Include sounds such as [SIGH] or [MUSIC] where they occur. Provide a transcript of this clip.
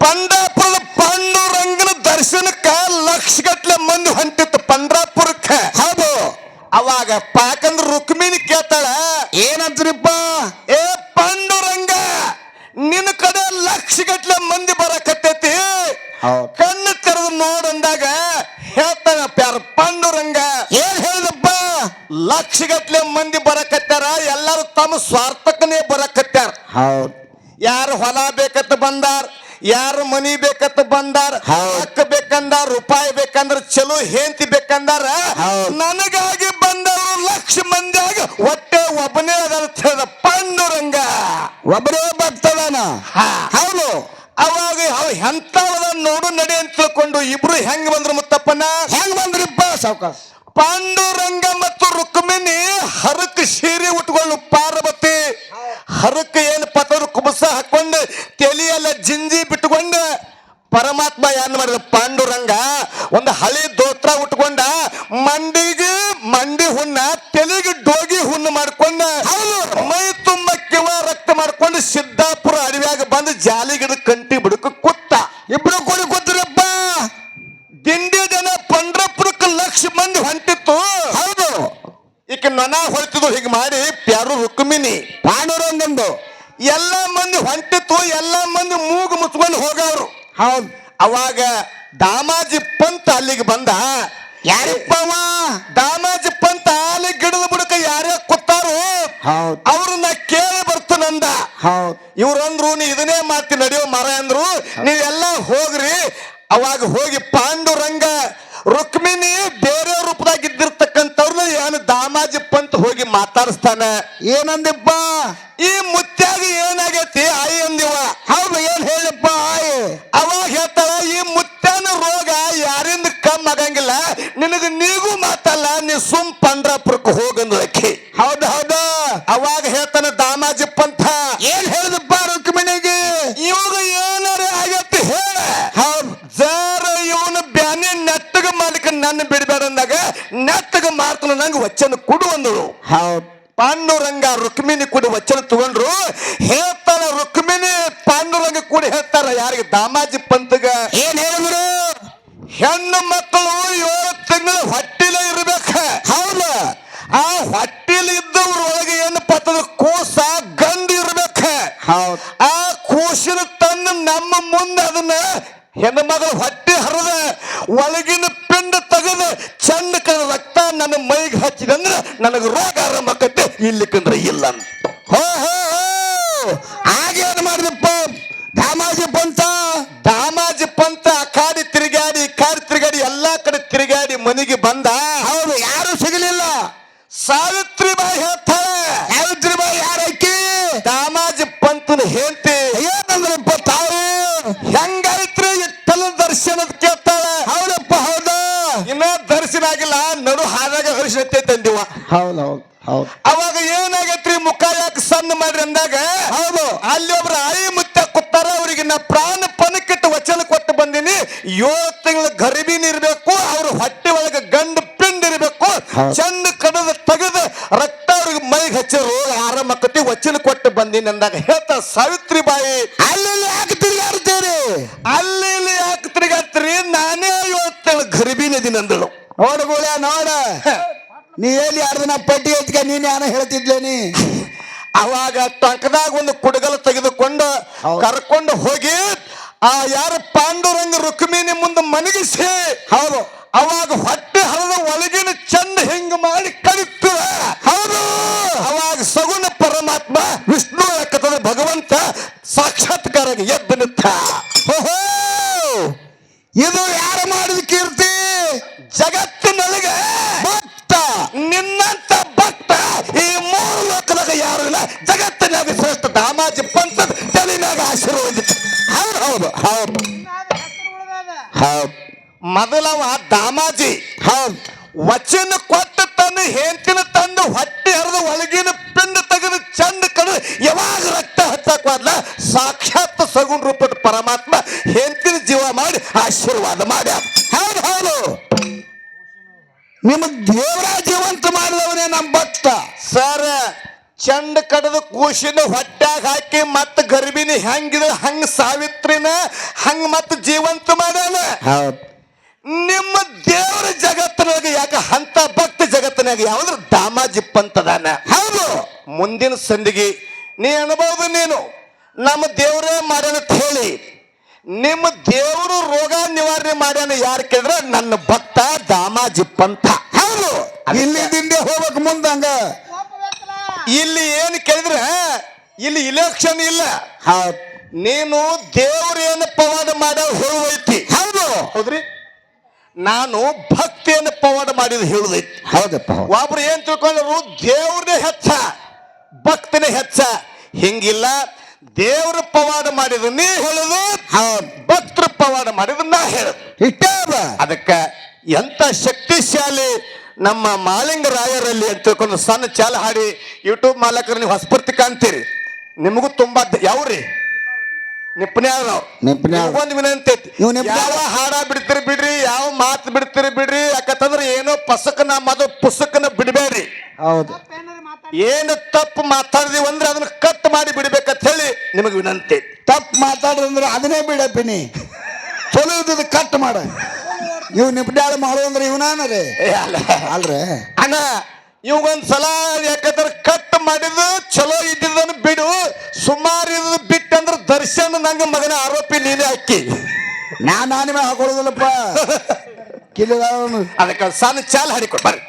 ಪಂಡಾಪುರದ ಪಾಂಡುರಂಗನ ದರ್ಶನಕ್ಕ ಲಕ್ಷಗಟ್ಲೆ ಮಂದಿ ಹೊಂಟಿತ್ತು ಪಂಡ್ರಾಪುರಕ್ಕ ಹೌದು. ಅವಾಗ ಪಾಕಂದ್ರ ರುಕ್ಮಿಣಿ ಕೇಳ್ತಾಳ ಏನಂತ್ರಿಪ್ಪ ಏ ಪಾಂಡುರಂಗ ನಿನ್ನ ಕಡೆ ಲಕ್ಷಗಟ್ಲೆ ಮಂದಿ ಬರಕತ್ತೈತಿ. ಕಣ್ಣು ತೆರೆದು ನೋಡಂದಾಗ ಹೇಳ್ತಾನ ಪ್ಯಾರ ಪಾಂಡುರಂಗ ಏನ್ ಹೇಳಿದಪ್ಪ ಲಕ್ಷಗಟ್ಲೆ ಮಂದಿ ಬರಕತ್ತಾರ ಎಲ್ಲರೂ ತಮ್ಮ ಸ್ವಾರ್ಥಕ್ಕನೇ ಬರಕತ್ತಾರ. ಹೌದು. ಯಾರು ಹೊಲ ಬೇಕತ್ತ ಬಂದಾರ ಯಾರು ಮನಿ ಬೇಕತ್ ಬಂದಾರ ಹಕ್ ಬೇಕಂದಾರ ರೂಪಾಯಿ ಬೇಕಂದ್ರ ಚಲೋ ಹೆಂತಿ ಬೇಕಂದಾರ. ನನಗಾಗಿ ಬಂದವರು ಲಕ್ಷ ಮಂದಿಯಾಗ ಹೊಟ್ಟೆ ಒಬ್ಬನೇ ಅದ ಪಾಂಡುರಂಗ. ಒಬ್ಬನೇ ಬರ್ತದಾನ. ಹೌದು. ಅವಾಗ ಅವ ಎಂತವದ ನೋಡು ನಡಿ ಅಂತ ತಿಳ್ಕೊಂಡು ಇಬ್ರು ಹೆಂಗ್ ಬಂದ್ರು ಮುತ್ತಪ್ಪನ? ಹೆಂಗ್ ಬಂದ್ರಿಪ್ಪ ಸಾವ್ಕಾಸ್. ಪಾಂಡುರಂಗ ಮತ್ತು ರುಕ್ಮಿಣಿ ಹರಕ್ ಸೀರೆ ಉಟ್ಕೊಂಡು ಪಾರ್ವತಿ ಹರಕ್ ಏನು ಪತ್ರ ಕುಬಸ ಹಾಕೊಂಡು ತಲೆಯೆಲ್ಲ ಜಿಂಜಿ ಬಿಟ್ಟುಕೊಂಡು ಪರಮಾತ್ಮ ಏನ್ ಮಾಡಿದ ಪಾಂಡುರಂಗ. ಒಂದು ಹಳೆ ದೋತ್ರ ಉಟ್ಕೊಂಡ ಮಂಡಿಗೆ ಮಂಡಿ ಹುಣ್ಣ, ತೆಲಿಗೆ ಡೋಗಿ ಹುಣ್ಣು ಮಾಡ್ಕೊಂಡ ಮೈ ತುಂಬ ಕಿವ ರಕ್ತ ಮಾಡ್ಕೊಂಡು ಸಿದ್ದಾಪುರ ಅಡವ್ಯಾಗ ಬಂದು ಜಾಲಿಗಿಡ ಕಂಟಿ ಬಿಡಕ ಕುತ್ತ. ಇಬ್ರು ಕೂಡಿ ಕೂತಿರಪ್ಪ ದಿಂಡಿ ಜನ ಪಂಡ್ರಪುರಕ್ಕೆ ಲಕ್ಷ ಮಂದಿ ಹೊಂಟಿತ್ತು ಹೌದು ಈಕೆ ನೊಣ ಹೊಳ್ತಿದ್ರು ಹೀಗೆ ಮಾಡಿ ಪ್ಯಾರು ರುಕ್ಮಿಣಿ. ಪಾಂಡುರಂಗಂದು. ಎಲ್ಲ ಮಂದಿ ಹೊಂಟಿತ್ತು ಎಲ್ಲ ಮಂದಿ ಮೂಗು ಮುಚ್ಕೊಂಡು ಹೋಗವ್ರು. ಹೌದು. ಅವಾಗ ದಾಮಾಜಿ ಪಂತ ಅಲ್ಲಿಗೆ ಬಂದ. ಯಾರಿಪ್ಪವ? ದಾಮಾಜಿ ಪಂತ ಅಲ್ಲಿ ಗಿಡದ ಬುಡಕ ಯಾರ್ಯಾರ ಕೂತಾರು ಹೌದು. ಅವ್ರನ್ನ ಕೇಳಿ ಬರ್ತನಂದ ಹೌದು. ಇವ್ರಂದ್ರು ನೀ ಇದನ್ನೇ ಮಾತಿ ನಡೆಯೋ ಮರ ಅಂದ್ರು. ನೀವೆಲ್ಲ ಹೋಗ್ರಿ. ಅವಾಗ ಹೋಗಿ ಪಾಂಡುರಂಗ ರುಕ್ಮಿಣಿ ಬೇರೆ ರೂಪದಾಗಿದ್ದ ದಾಮಾಜಿ ಪಂತ್ ಹೋಗಿ ಮಾತಾಡಿಸ್ತಾನ ಏನಂದಿಪ್ಪ ಈ ಮುತ್ಯಾಗ ಏನಾಗೈತಿ? ಆಯಿ ಅಂದಿವ. ಹೌದು ಏನ್ ಹೇಳಿಪ್ಪ ಆಯಿ. ಅವಾಗ ಹೇಳ್ತಾಳ ಈ ಮುತ್ಯಾನ ರೋಗ ಯಾರಿಂದ ಕಮ್ಮಿ ಆಗಂಗಿಲ್ಲ. ನಿನಗ ನೀಗೂ ಮಾತಲ್ಲ ನೀ ಸುಮ್ ಪಂಡ್ರಾಪುರಕ್ಕೆ ಹೋಗಂದ್ರಕ್ಕಿ ಹೌದ ಹೌದು. ಅವಾಗ ಹೇಳ್ತಾನ ದಾಮಾಜಿ ಪಂಥ ಏನ್ ಹೇಳಿದಪ್ಪ ರುಕ್ಮಿಣಿಗೆ? ಇವಾಗ ಏನಾರ ಆಗೈತಿ ಹೇಳ. ಹೌದು. ಜರ ಇವನು ಬ್ಯಾನಿ ಮಾಡ್ಲಿಕ್ಕೆ ನನ್ನ ಬಿಡಬೇಡ ಅಂದಾಗ ನೆಟ್ಟಗ ಮಾರ್ತನ ನಂಗೆ ವಚನ ಕೊಡು ಅಂದಳು. ಹೌದು. ಪಾಂಡುರಂಗ ರುಕ್ಮಿಣಿ ಕೂಡ ವಚನ ತಗೊಂಡ್ರು. ಹೇಳ್ತಾರ ರುಕ್ಮಿಣಿ ಪಾಂಡುರಂಗ ಕೂಡ ಹೇಳ್ತಾರ ಯಾರಿಗೆ ದಾಮಾಜಿ ಪಂತಗ ಏನ್ ಹೇಳಿದ್ರು? ಹೆಣ್ಣು ಮಕ್ಕಳು ಏಳು ತಿಂಗಳು ಹೊಟ್ಟಿಲ ಇರ್ಬೇಕ. ಹೌದ. ಆ ಹೊಟ್ಟಿಲ ಇದ್ದವ್ರ ಒಳಗೆ ಏನು ಪತ್ತದ? ಕೋಸ ಗಂಡು ಇರ್ಬೇಕ. ಹೌದು. ಆ ಕೂಸಿನ ತಂದು ನಮ್ಮ ಮುಂದೆ ಅದನ್ನ ಹೆಣ್ಣು ಮಗಳು ಹೊಟ್ಟೆ ಹರಿದ ಒಳಗಿನ ಪಿಂಡ ತೆಗೆದು ಚಂದ ರಕ್ತ ನನ್ನ ಮೈಗೆ ಹಚ್ಚಿದಂದ್ರೆ ನನಗೆ ರೋಗ ಆರಂಭ ಆಕತ್ತೆ ಇಲ್ಲಿ ಕಂದ್ರೆ ಇಲ್ಲ. ಹೋ ಹೋ ಮಾಡಿದಪ್ಪ ದಾಮಾಜಿ ಪಂತ ದಾಮಾಜಿ ಪಂತ ಕಾಡಿ ತಿರುಗಾಡಿ ಕಾಡಿ ತಿರುಗಾಡಿ ಎಲ್ಲಾ ಕಡೆ ತಿರುಗಾಡಿ ಮನೆಗೆ ಬಂದ. ಹೌದು, ಯಾರು ಸಿಗಲಿಲ್ಲ. ಸಾವಿತ್ರಿ ಬಾಯಿ ಹೇಳ್ತಾಳೆ ಸಾವಿತ್ರಿ ಬಾಯಿ ಯಾರಕ್ಕಿ ದಾಮಾಜಿ ಪಂತನ ಹೇಳ್ತಿ ಏನಂದ್ರಪ್ಪ ತಾವು ಹೆಂಗೈತ್ರಿ ಇಟ್ಟಲ ದರ್ಶನದ ಕೇಳ್ತಾಳೆ ಹೌದಪ್ಪ ಹೌದು ಇನ್ನ ಆಗಿಲ್ಲ ನಡು ಹಾದಾಗ ಹರಿಸತ್ತೆ ತಂದಿವ. ಹೌದು ಹೌದು ಹೌದು. ಅವಾಗ ಏನಾಗೈತ್ರಿ ಮುಖ ಯಾಕೆ ಸಣ್ಣ ಮಾಡ್ರಿ ಅಂದಾಗ ಹೌದು. ಅಲ್ಲಿ ಒಬ್ರ ಆಯಿ ಮುತ್ತ ಕೊತ್ತಾರ ಅವರಿಗೆ ನಾ ಪ್ರಾಣ ಪಣಕ್ಕಿಟ್ಟು ವಚನ ಕೊಟ್ಟು ಬಂದೀನಿ. ಏಳು ತಿಂಗಳ ಗರ್ಭಿಣಿ ಇರಬೇಕು ಅವ್ರ ಹೊಟ್ಟೆ ಒಳಗೆ ಗಂಡು ಪಿಂಡ್ ಇರ್ಬೇಕು. ಚಂದ ಕಡದ ತೆಗೆದು ರಕ್ತ ಅವ್ರಿಗೆ ಮೈಗೆ ಹಚ್ಚಿ ರೋಗ ಆರಾಮ ಆಕತಿ ವಚನ ಕೊಟ್ಟು ಬಂದಿನಿ ಅಂದಾಗ ಹೇಳ್ತ ಸಾವಿತ್ರಿ ಬಾಯಿ. ಅಲ್ಲಿ ಯಾಕೆ ತಿರುಗಾಡ್ತೀರಿ? ಅಲ್ಲಿ ಯಾಕೆ ತಿರುಗಾಡ್ತೀರಿ? ನಾನೇ ಯೋ ತಿಂಗಳ ಗರ್ಭಿಣಿ ಇದೀನಿ ಅಂದಳು ನೋಡು ಗೋಳ್ಯ ನೋಡ. ನೀ ಎಲ್ಲಿ ಎರಡು ದಿನ ಪಟ್ಟಿ ಎತ್ಕ ನೀನ್ ಯಾನ ಹೇಳ್ತಿದ್ಲೇನಿ ಅವಾಗ ಟಕದಾಗ ಒಂದು ಕುಡಗಲ ತೆಗೆದುಕೊಂಡು. ಕರ್ಕೊಂಡು ಹೋಗಿ ಆ ಯಾರು ಪಾಂಡುರಂಗ ರುಕ್ಮಿಣಿ ಮುಂದೆ ಮನಗಿಸಿ ಹೌದು. ಅವಾಗ ಹೊಟ್ಟೆ ಹರದ ಒಳಗಿನ ಚಂದ ಹಿಂಗ ಮಾಡಿ ಕಡಿತು ಹೌದು. ಅವಾಗ ಸಗುಣ ಪರಮಾತ್ಮ ವಿಷ್ಣು ಯಾಕಂದ್ರೆ ಭಗವಂತ ಸಾಕ್ಷಾತ್ಕಾರ ಎದ್ದು ನಿಂತ. ಓಹೋ. ಇದು ಯಾರು ಮಾಡಿದ ಕೀರ್ತಿ? ಜಗತ್ತಿನೊಳಗೆ ಭಕ್ತ, ನಿನ್ನಂತ ಭಕ್ತ ಈ ಮೂರು ಲೋಕದಾಗ ಯಾರು ಇಲ್ಲ. ಜಗತ್ತಿನಾಗ ಶ್ರೇಷ್ಠ ದಾಮಾಜಿ ಪಂತ ತಲೆನಾಗ ಆಶೀರ್ವಾದ ಹೌದು ಹೌದು ಹೌದು. ಹೌದು. ಮೊದಲವ ದಾಮಾಜಿ ಹೌದು ವಚನ ಕೊಟ್ಟು ತಂದು ಹೆಂತಿನ ತಂದು, ಹೊಟ್ಟೆ ಹರಿದು, ಒಳಗಿನ ಪಿಂಡ ತೆಗೆದು, ಚಂದ ಕಡು ಯಾವಾಗ ರಕ್ತ ಹತ್ತಕ್ವಾದ್ಲ ಸಾಕ್ಷಾತ್ ಸಗುಣ ರೂಪದ ಪರಮಾತ್ಮ ಹೆಂತಿನ ಜೀವ ಮಾಡಿ ಆಶೀರ್ವಾದ ಮಾಡ್ಯ ಹೌದು ಹೌದು. ನಿಮಗ್ ದೇವರ ಜೀವಂತ ಮಾಡಿದವನೇ ನಮ್ಮ ಭಕ್ತ. ಸರ್ ಚಂಡ ಕಡದ ಕೂಸಿನ ಹೊಟ್ಯಾಗ ಹಾಕಿ ಮತ್ತ ಗರ್ಭಿಣಿ ಹೆಂಗಿದ ಹಂಗ ಸಾವಿತ್ರಿನ ಹಂಗ ಮತ್ತ ಜೀವಂತ ಮಾಡ್ಯಾನ. ನಿಮ್ಮ ದೇವರ ಜಗತ್ತಿನಾಗ ಯಾಕ ಅಂತ ಭಕ್ತ ಜಗತ್ತಿನಾಗ ಯಾವ್ದ್ರ ದಾಮಾಜಿಪ್ಪಂತದಾನ ಹೌದು. ಮುಂದಿನ ಸಂದಿಗೆ ನೀ ಅನ್ಬೋದು ನೀನು ನಮ್ಮ ದೇವರೇ ಮಾಡ್ಯಾನ ಅಂತ ಹೇಳಿ. ನಿಮ್ಮ ದೇವರು ರೋಗ ನಿವಾರಣೆ ಮಾಡ್ಯಾನ ಯಾರು ಕೇಳಿದ್ರೆ ನನ್ನ ಭಕ್ತ ಪಂತ ಹೌದು. ಇಲ್ಲಿ ದಿಂಡೆ ಹೋಗ್ಬೇಕು ಮುಂದಂಗ ಇಲ್ಲಿ ಏನು ಕೇಳಿದ್ರೆ ಇಲ್ಲಿ ಇಲೆಕ್ಷನ್ ಇಲ್ಲ. ನೀನು ದೇವ್ರ ಏನು ಪವಾಡ ಮಾಡ ಹೇಳುವೈತಿ ಹೌದು. ಹೌದ್ರಿ? ನಾನು ಭಕ್ತಿಯನ್ನು ಪವಾಡ ಮಾಡಿದ ಹೇಳುದೈತಿ. ಹೌದಪ್ಪ ಹೌದು. ಒಬ್ರು ಏನ್ ತಿಳ್ಕೊಂಡ್ರು ದೇವ್ರನ್ನೇ ಹೆಚ್ಚ ಭಕ್ತನೇ ಹೆಚ್ಚ. ಹಿಂಗಿಲ್ಲ ದೇವ್ರ ಪವಾಡ ಮಾಡಿದ ನೀ ಹೇಳುದು? ಭಕ್ತರ ಪವಾಡ ಮಾಡಿದ ನಾ ಹೇಳುದು. ಅದಕ್ಕೆ ಅದ ಅದಕ್ಕ ಎಂತ ಶಕ್ತಿಶಾಲಿ ನಮ್ಮ ಮಾಲಿಂಗ ರಾಯರಲ್ಲಿ ಅಂತ ತಿಳ್ಕೊಂಡು ಸಣ್ಣ ಚಾಲ ಹಾಡಿ ಯೂಟ್ಯೂಬ್ ಮಾಲಕರು ನೀವು ಹೊಸಪೂರ್ತಿ ಕಾಣ್ತೀರಿ. ನಿಮಗೂ ತುಂಬಾ ಯಾವ್ರಿ? ನಿಪ್ನ್ಯಾಳ ನಾವು ನಿಪ್ನ್ಯಾಳ. ಒಂದು ವಿನಂತಿ ಐತಿ. ನೀವು ನಿಪ್ನ್ಯಾಳ. ಯಾವ ಹಾಡ ಬಿಡ್ತೀರಿ ಬಿಡ್ರಿ ಯಾವ ಮಾತು ಬಿಡ್ತೀರಿ ಬಿಡ್ರಿ ಯಾಕಂತಂದ್ರೆ ಏನೋ ಪಸಕನ ಮದು ಪುಸ್ತಕನ ಬಿಡಬೇಡ್ರಿ. ಹೌದು. ಏನು ತಪ್ಪು ಮಾತಾಡಿದೀವಿ ಅಂದ್ರೆ ಅದನ್ನ ಕಟ್ ಮಾಡಿ ಬಿಡ್ಬೇಕಂತ ಹೇಳಿ ನಿಮಗೆ ವಿನಂತಿ ಐತಿ. ತಪ್ಪು ಮಾತಾಡಿದ್ರೆ ಅದನ್ನೇ ಬಿಡಪ್ಪಿನಿ. ಚಲೋ ಇದ್ದದ್ದು ಕಟ್ ಮಾಡ. ಇವ್ ನಿಪ್ಡ್ಯಾಳ ಮಾಡು ಅಂದ್ರೆ ಇವನಾನರೇ ಏ ಅಲ್ಲ. ಅಲ್ರೇ. ಅಣ್ಣ ಇವಂಗೊಂದ್ ಸಲ ಯಾಕಂದ್ರೆ ಕಟ್ ಮಾಡಿದ ಚಲೋ ಇದ್ದಿದ್ದನ್ನು ಬಿಡು ಸುಮಾರು ಇದ್ದು ಬಿಟ್ಟಂದ್ರ ದರ್ಶನ್ ನಂಗ ಮಗನ ಆರೋಪಿ ನೀನೇ ಅಕ್ಕಿ ನಾ ನಾನಿಮೆ ಹಾಕೊಳ್ಳೋದಿಲ್ಲಪ್ಪ [LAUGHS] ಕಿಲಿದವನು ಅದಕ್ಕೆ ಸಣ್ಣ ಚಾಲ್ ಹಾಡಿಕೊಡ್ ಬರ್ರಿ.